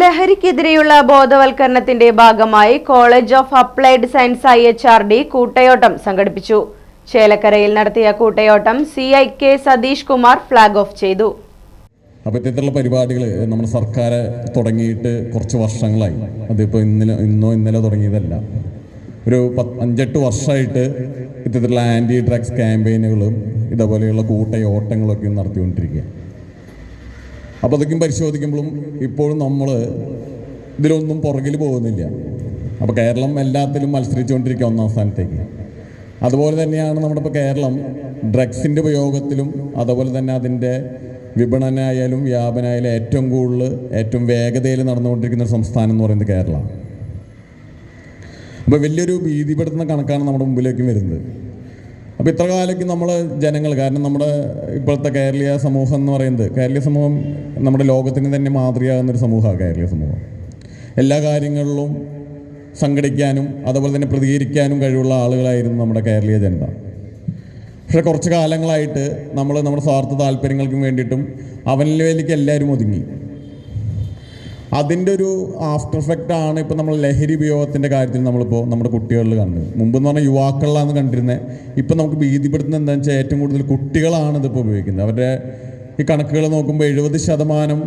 ലഹരിക്കെതിരെയുള്ള ബോധവൽക്കരണത്തിന്റെ ഭാഗമായി college of applied science I H R D കൂട്ടയോട്ടം സംഘടിപ്പിച്ചു. ചേലക്കരയിൽ നടത്തിയ കൂട്ടയോട്ടം C I K Satheesh Kumar flag off ചെയ്തു. അപ്പോൾ ഇത്തരത്തിലുള്ള പരിപാടികൾ നമ്മുടെ സർക്കാർ തുടങ്ങിയിട്ട് കുറച്ച് വർഷങ്ങളായി. അതിപ്പോൾ ഇന്നലെ ഇന്നോ ഇന്നലെ തുടങ്ങിയതല്ല. ഒരു പത്ത് അഞ്ചെട്ട് വർഷമായിട്ട് ഇത്തരത്തിലുള്ള ആന്റി ഡ്രഗ്സ് ക്യാമ്പയിനുകളും ഇതേപോലെയുള്ള കൂട്ടയോട്ടങ്ങളൊക്കെ നടത്തിക്കൊണ്ടിരിക്കുക അപ്പോൾ അതൊക്കെയും പരിശോധിക്കുമ്പോഴും ഇപ്പോഴും നമ്മൾ ഇതിലൊന്നും പുറകിൽ പോകുന്നില്ല. അപ്പോൾ കേരളം എല്ലാത്തിലും മത്സരിച്ചുകൊണ്ടിരിക്കുക ഒന്നാം സ്ഥാനത്തേക്ക്. അതുപോലെ തന്നെയാണ് നമ്മുടെ ഇപ്പോൾ കേരളം ഡ്രഗ്സിന്റെ ഉപയോഗത്തിലും അതുപോലെ തന്നെ അതിന്റെ വിപണനായാലും വ്യാപനായാലും ഏറ്റവും കൂടുതൽ ഏറ്റവും വേഗതയിൽ നടന്നുകൊണ്ടിരിക്കുന്ന സംസ്ഥാനം എന്ന് പറയുന്നത് കേരളമാണ്. അപ്പോൾ വലിയൊരു ഭീതിപ്പെടുത്തുന്ന കണക്കാണ് നമ്മുടെ മുമ്പിലേക്കും വരുന്നത്. അപ്പോൾ ഇത്ര കാലയ്ക്ക് നമ്മൾ ജനങ്ങൾ കാരണം നമ്മുടെ ഇപ്പോഴത്തെ കേരളീയ സമൂഹം എന്ന് പറയുന്നത് കേരളീയ സമൂഹം നമ്മുടെ ലോകത്തിന് തന്നെ മാതൃകയാകുന്ന ഒരു സമൂഹമാണ് കേരളീയ സമൂഹം. എല്ലാ കാര്യങ്ങളിലും സംഘടിക്കാനും അതുപോലെ തന്നെ പ്രതികരിക്കാനും കഴിവുള്ള ആളുകളായിരുന്നു നമ്മുടെ കേരളീയ ജനത. പക്ഷെ കുറച്ച് കാലങ്ങളായിട്ട് നമ്മൾ നമ്മുടെ സ്വാർത്ഥ താല്പര്യങ്ങൾക്കും വേണ്ടിയിട്ടും അവനിലേക്ക് എല്ലാവരും ഒതുങ്ങി. അതിന്റെ ഒരു ആഫ്റ്റർ എഫക്റ്റ് ആണ് ഇപ്പോൾ നമ്മൾ ലഹരി ഉപയോഗത്തിന്റെ കാര്യത്തിൽ നമ്മളിപ്പോൾ നമ്മുടെ കുട്ടികളിൽ കണ്ടത് മുമ്പ് എന്ന് പറഞ്ഞാൽ യുവാക്കളിലാണ് കണ്ടിരുന്നത് ഇപ്പം നമുക്ക് ഭീതിപ്പെടുത്തുന്ന എന്താണെന്ന് വെച്ചാൽ ഏറ്റവും കൂടുതൽ കുട്ടികളാണ് ഇതിപ്പോൾ ഉപയോഗിക്കുന്നത്. അവരുടെ ഈ കണക്കുകൾ നോക്കുമ്പോൾ എഴുപത് ശതമാനം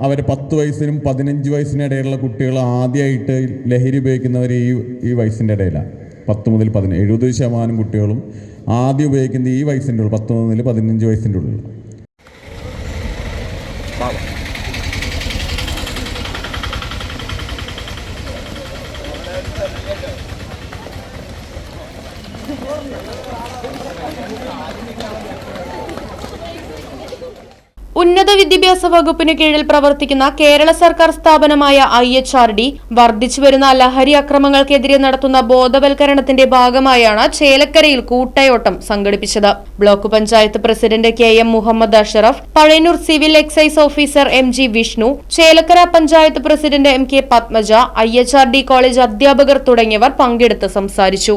അവർ പത്ത് വയസ്സിനും പതിനഞ്ച് വയസ്സിനും ഇടയിലുള്ള കുട്ടികൾ ആദ്യമായിട്ട് ലഹരി ഉപയോഗിക്കുന്നവർ ഈ ഈ വയസ്സിന്റെ ഇടയിലാണ്. പത്ത് മുതൽ പതിനഞ്ച് എഴുപത് ശതമാനം കുട്ടികളും ആദ്യം ഉപയോഗിക്കുന്നത് ഈ വയസ്സിന്റെ ഉള്ളിൽ പത്ത് മുതൽ പതിനഞ്ച് വയസ്സിന്റെ ഉള്ളിൽ. ഉന്നത വിദ്യാഭ്യാസ വകുപ്പിന് കീഴിൽ പ്രവർത്തിക്കുന്ന കേരള സർക്കാർ സ്ഥാപനമായ ഐ എച്ച് ആർ ഡി വർദ്ധിച്ചുവരുന്ന ലഹരി അക്രമങ്ങൾക്കെതിരെ നടത്തുന്ന ബോധവൽക്കരണത്തിന്റെ ഭാഗമായാണ് ചേലക്കരയിൽ കൂട്ടയോട്ടം സംഘടിപ്പിച്ചത്. Block panchayat president K M Muhammad Ashraf Pazhayannur civil excise officer M G Vishnu Chelakkara panchayat president M K Padmaja I H R D college അധ്യാപകർ തുടങ്ങിയവർ പങ്കെടുത്ത് സംസാരിച്ചു.